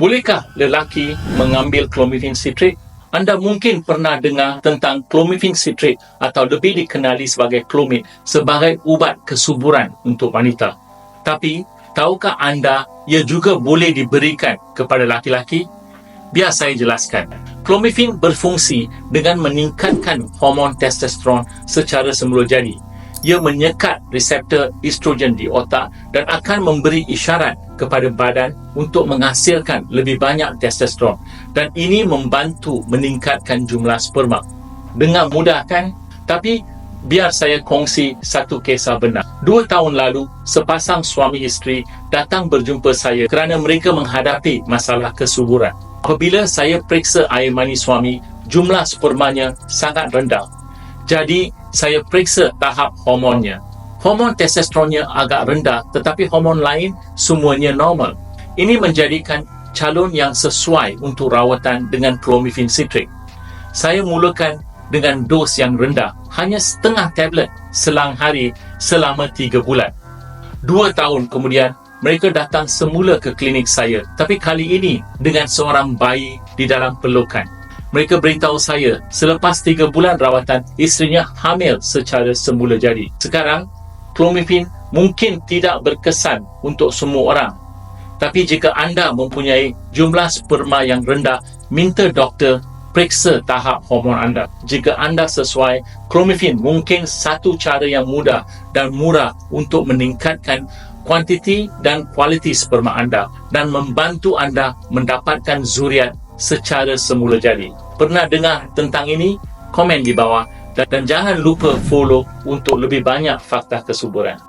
Bolehkah lelaki mengambil clomiphene citrate? Anda mungkin pernah dengar tentang clomiphene citrate atau lebih dikenali sebagai clomid sebagai ubat kesuburan untuk wanita. Tapi, tahukah anda ia juga boleh diberikan kepada laki-laki? Biar saya jelaskan. Clomiphene berfungsi dengan meningkatkan hormon testosteron secara semula jadi. Ia menyekat reseptor estrogen di otak dan akan memberi isyarat kepada badan untuk menghasilkan lebih banyak testosteron dan ini membantu meningkatkan jumlah sperma. Dengar mudah kan? Tapi biar saya kongsi satu kisah benar. Dua tahun lalu, sepasang suami isteri datang berjumpa saya kerana mereka menghadapi masalah kesuburan. Apabila saya periksa air mani suami, jumlah spermanya sangat rendah. Jadi, saya periksa tahap hormonnya. Hormon testosteronnya agak rendah tetapi hormon lain semuanya normal. Ini menjadikan calon yang sesuai untuk rawatan dengan clomiphene citrate. Saya mulakan dengan dos yang rendah, hanya setengah tablet selang hari selama tiga bulan. Dua tahun kemudian, mereka datang semula ke klinik saya, tapi kali ini dengan seorang bayi di dalam pelukan. Mereka beritahu saya selepas tiga bulan rawatan, isterinya hamil secara semula jadi. Sekarang, clomiphene mungkin tidak berkesan untuk semua orang. Tapi jika anda mempunyai jumlah sperma yang rendah, minta doktor periksa tahap hormon anda. Jika anda sesuai, clomiphene mungkin satu cara yang mudah dan murah untuk meningkatkan kuantiti dan kualiti sperma anda dan membantu anda mendapatkan zuriat secara semula jadi. Pernah dengar tentang ini? Komen di bawah dan jangan lupa follow untuk lebih banyak fakta kesuburan.